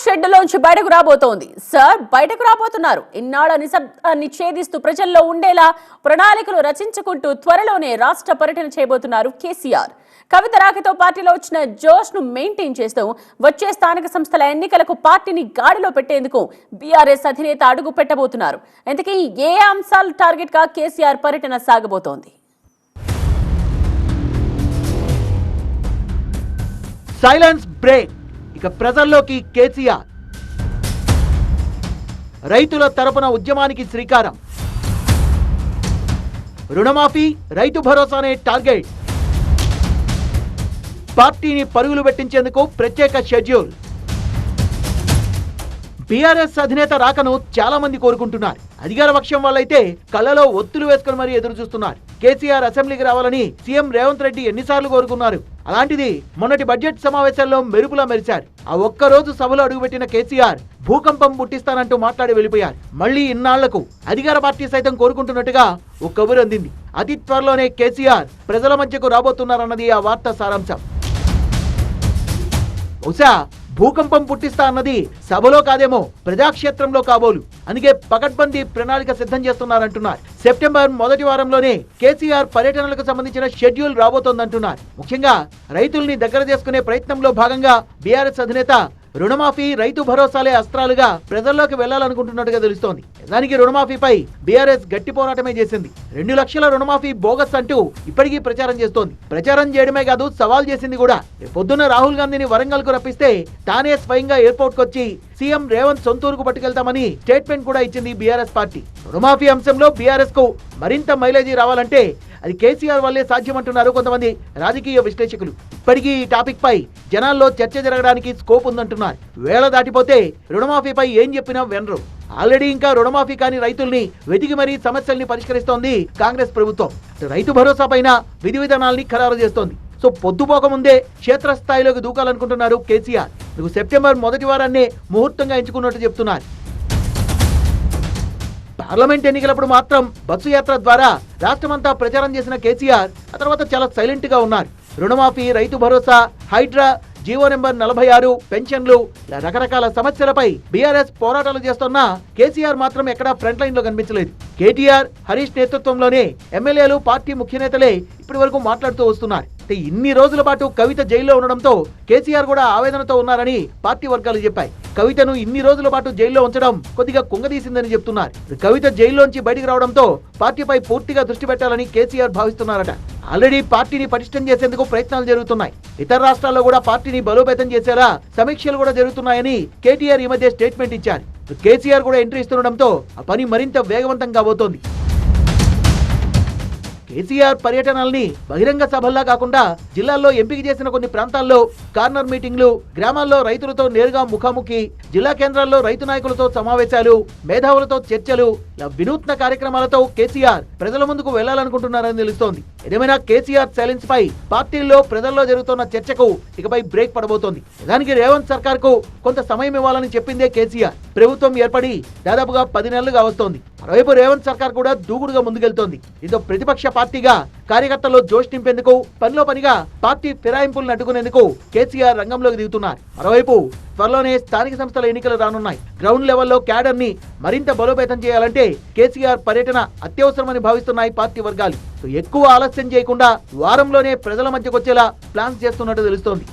Shed లోంచి బయటకు రాబోతోంది. సార్ బయటకు రాబోతున్నారు. ఇన్నాళ్ళ నిశ్శబ్దాన్ని ఛేదిస్తూ ప్రజల్లో ఉండేలా ప్రణాళికలు రచించుకుంటూ త్వరలోనే రాష్ట్ర పర్యటన చేయబోతున్నారు కేసీఆర్. కవిత రాకతో పార్టీలో వచ్చిన జోష్ను మెయింటైన్ చేస్తూ వచ్చే స్థానిక సంస్థల ఎన్నికలకు పార్టీని గాడిలో పెట్టేందుకు బీఆర్ఎస్ అధినేత అడుగు పెట్టబోతున్నారు. ఇంతకీ ఏ అంశాలు టార్గెట్గా కేసీఆర్ పర్యటన సాగబోతోంది? సైలెన్స్ బ్రేక్ ఇక ప్రజల్లోకి కేసీఆర్. రైతుల తరపున ఉద్యమానికి శ్రీకారం. రుణమాఫీ రైతు భరోసా అనే టార్గెట్. పార్టీని పరుగులు పెట్టించేందుకు ప్రత్యేక షెడ్యూల్. బీఆర్ఎస్ అధినేత రాకను చాలా మంది కోరుకుంటున్నారు. అధికార పక్షం వాళ్ళైతే కళ్ళలో ఒత్తులు వేసుకుని మరీ ఎదురు చూస్తున్నారు కేసీఆర్ అసెంబ్లీకి రావాలని సీఎం రేవంత్ రెడ్డి ఎన్నిసార్లు కోరుకున్నారు. అలాంటిది మొన్నటి బడ్జెట్ సమావేశాల్లో మెరుపులా మెరిశారు. ఆ ఒక్క రోజు సభలో అడుగుపెట్టిన కేసీఆర్ భూకంపం పుట్టిస్తానంటూ మాట్లాడి వెళ్ళిపోయారు. మళ్ళీ ఇన్నాళ్ళకు అధికార పార్టీ సైతం కోరుకుంటున్నట్టుగా ఒక కబురు అందింది. అతి త్వరలోనే కేసీఆర్ ప్రజల మధ్యకు రాబోతున్నారన్నది ఆ వార్త సారాంశం. బహుశా భూకంపం పుట్టిస్తా అన్నది సభలో కాదేమో ప్రజాక్షేత్రంలో కాబోలు. అందుకే పకడ్బందీ ప్రణాళిక సిద్ధం చేస్తున్నారంటున్నారు. సెప్టెంబర్ మొదటి వారంలోనే కేసీఆర్ పర్యటనలకు సంబంధించిన షెడ్యూల్ రాబోతోందంటున్నారు. ముఖ్యంగా రైతుల్ని దగ్గర చేసుకునే ప్రయత్నంలో భాగంగా బీఆర్ఎస్ అధినేత రుణమాఫీ రైతు భరోసాలే అస్త్రాలుగా ప్రజల్లోకి వెళ్ళాలనుకుంటున్నట్టుగా తెలుస్తోంది. దానికి రుణమాఫీపై బీఆర్ఎస్ గట్టి పోరాటమే చేసింది. రెండు లక్షల రుణమాఫీ బోగస్ అంటూ ఇప్పటికీ ప్రచారం చేస్తోంది. ప్రచారం చేయడమే కాదు సవాల్ చేసింది కూడా. పొద్దున్న రాహుల్ గాంధీని వరంగల్కు రప్పిస్తే తానే స్వయంగా ఎయిర్పోర్ట్కు వచ్చి సీఎం రేవంత్ సొంతూరుకు పట్టుకెళ్తామని స్టేట్మెంట్ కూడా ఇచ్చింది బీఆర్ఎస్ పార్టీ. రుణమాఫీ అంశంలో బీఆర్ఎస్కు మరింత మైలేజీ రావాలంటే అది కేసీఆర్ వల్లే సాధ్యమంటున్నారు కొంతమంది రాజకీయ విశ్లేషకులు. ఇప్పటికీ ఈ టాపిక్ పై జనాల్లో చర్చ జరగడానికి స్కోప్ ఉందంటున్నారు. వేళ దాటిపోతే రుణమాఫీపై ఏం చెప్పినా వినరు. ఆల్రెడీ ఇంకా రుణమాఫీ కాని రైతుల్ని వెతికి మరీ సమస్యల్ని పరిష్కరిస్తోంది కాంగ్రెస్ ప్రభుత్వం. రైతు భరోసా పైన విధి విధానాల్ని ఖరారు చేస్తోంది. సో పొద్దుపోక ముందే క్షేత్రస్థాయిలోకి దూకాలనుకుంటున్నారు కేసీఆర్. నువ్వు సెప్టెంబర్ మొదటి వారాన్నే ముహూర్తంగా ఎంచుకున్నట్టు చెప్తున్నారు. పార్లమెంట్ ఎన్నికలప్పుడు మాత్రం బస్సు యాత్ర ద్వారా రాష్ట్రమంతా ప్రచారం చేసిన కేసీఆర్ ఆ తర్వాత చాలా సైలెంట్గా ఉన్నారు. రుణమాఫీ రైతు భరోసా హైడ్రా జీవో నెంబర్ నలభై ఆరు పెన్షన్లు ఇలా రకరకాల సమస్యలపై బీఆర్ఎస్ పోరాటాలు చేస్తున్న కేసీఆర్ మాత్రం ఎక్కడా ఫ్రంట్ లైన్లో కనిపించలేదు. కేటీఆర్ హరీష్ నేతృత్వంలోనే ఎమ్మెల్యేలు పార్టీ ముఖ్య నేతలే ఇప్పటి వరకు మాట్లాడుతూ వస్తున్నారు. ఇన్ని రోజుల పాటు కవిత జైల్లో ఉండడంతో కేసీఆర్ కూడా ఆవేదనతో ఉన్నారని పార్టీ వర్గాలు చెప్పాయి. కవితను ఇన్ని రోజుల పాటు జైల్లో ఉంచడం కొద్దిగా కుంగదీసిందని చెప్తున్నారు. కవిత జైల్లోంచి బయటికి రావడంతో పార్టీపై పూర్తిగా దృష్టి పెట్టాలని కేసీఆర్ భావిస్తున్నారట. ఆల్రెడీ పార్టీని పటిష్టం చేసేందుకు ప్రయత్నాలు జరుగుతున్నాయి. ఇతర రాష్ట్రాల్లో కూడా పార్టీని బలోపేతం చేసేలా సమీక్షలు కూడా జరుగుతున్నాయని కేటీఆర్ ఈ మధ్య స్టేట్మెంట్ ఇచ్చారు. కేసీఆర్ కూడా ఎంట్రీ ఇస్తుండడంతో ఆ పని మరింత వేగవంతం కాబోతోంది కేసీఆర్ పర్యటనల్ని బహిరంగ సభల్లా కాకుండా జిల్లాల్లో ఎంపిక చేసిన కొన్ని ప్రాంతాల్లో కార్నర్ మీటింగ్లు గ్రామాల్లో రైతులతో నేరుగా ముఖాముఖి జిల్లా కేంద్రాల్లో రైతు నాయకులతో సమావేశాలు మేధావులతో చర్చలు ఇలా వినూత్న కార్యక్రమాలతో కేసీఆర్ ప్రజల ముందుకు వెళ్ళాలనుకుంటున్నారని తెలుస్తోంది. ఏదేమైనా కేసీఆర్ ఛాలెంజ్ పై పార్టీల్లో ప్రజల్లో జరుగుతున్న చర్చకు ఇకపై బ్రేక్ పడబోతోంది. దానికి రేవంత్ సర్కార్కు కొంత సమయం ఇవ్వాలని చెప్పిందే కేసీఆర్. ప్రభుత్వం ఏర్పడి దాదాపుగా పది నెలలుగా వస్తోంది. మరోవైపు రేవంత్ సర్కార్ కూడా దూకుడుగా ముందుకెళ్తోంది. దీంతో ప్రతిపక్ష పార్టీగా కార్యకర్తల్లో జోష్ నింపేందుకు పనిలో పనిగా పార్టీ ఫిరాయింపులను అడ్డుకునేందుకు కేసీఆర్ రంగంలోకి దిగుతున్నారు. మరోవైపు త్వరలోనే స్థానిక సంస్థల ఎన్నికలు రానున్నాయి. గ్రౌండ్ లెవెల్లో క్యాడర్ని మరింత బలోపేతం చేయాలంటే కేసీఆర్ పర్యటన అత్యవసరమని భావిస్తున్నాయి పార్టీ వర్గాలు. ఎక్కువ ఆలస్యం చేయకుండా వారంలోనే ప్రజల మధ్యకొచ్చేలా ప్లాన్స్ చేస్తున్నట్టు తెలుస్తోంది.